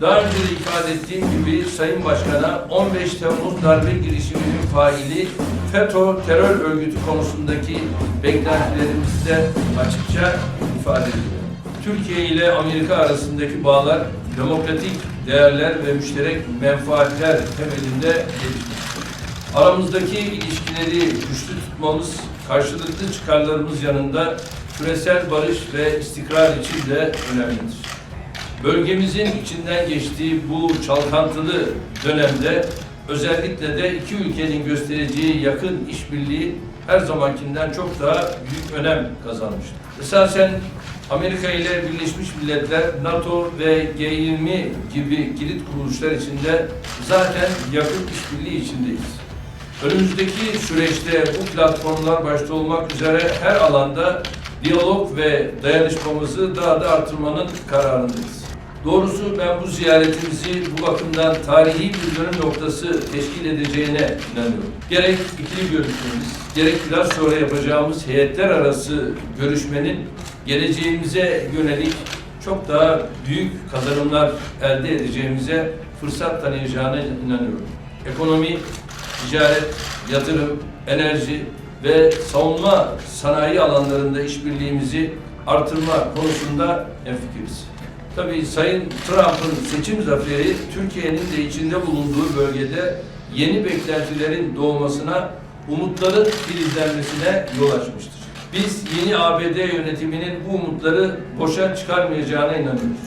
Daha önce de ifade ettiğim gibi Sayın Başkan'a 15 Temmuz darbe girişiminin faili FETÖ terör örgütü konusundaki beklentilerimizi de açıkça ifade ediyor. Türkiye ile Amerika arasındaki bağlar demokratik değerler ve müşterek menfaatler temelinde gelişmiştir. Aramızdaki ilişkileri güçlü tutmamız, karşılıklı çıkarlarımız yanında küresel barış ve istikrar için de önemlidir. Bölgemizin içinden geçtiği bu çalkantılı dönemde özellikle de iki ülkenin göstereceği yakın işbirliği her zamankinden çok daha büyük önem kazanmıştır. Esasen Amerika ile Birleşmiş Milletler, NATO ve G20 gibi kilit kuruluşlar içinde zaten yakın işbirliği içindeyiz. Önümüzdeki süreçte bu platformlar başta olmak üzere her alanda diyalog ve dayanışmamızı daha da artırmanın kararındayız. Doğrusu ben bu ziyaretimizi bu bakımdan tarihi bir dönüm noktası teşkil edeceğine inanıyorum. Gerek ikili görüşmemiz, gerek biraz sonra yapacağımız heyetler arası görüşmenin geleceğimize yönelik çok daha büyük kazanımlar elde edeceğimize fırsat tanıyacağına inanıyorum. Ekonomi, ticaret, yatırım, enerji ve savunma sanayi alanlarında işbirliğimizi artırma konusunda hemfikiriz. Tabii Sayın Trump'ın seçim zaferi Türkiye'nin de içinde bulunduğu bölgede yeni beklentilerin doğmasına, umutların filizlenmesine yol açmıştır. Biz yeni ABD yönetiminin bu umutları boşa çıkarmayacağına inanıyoruz.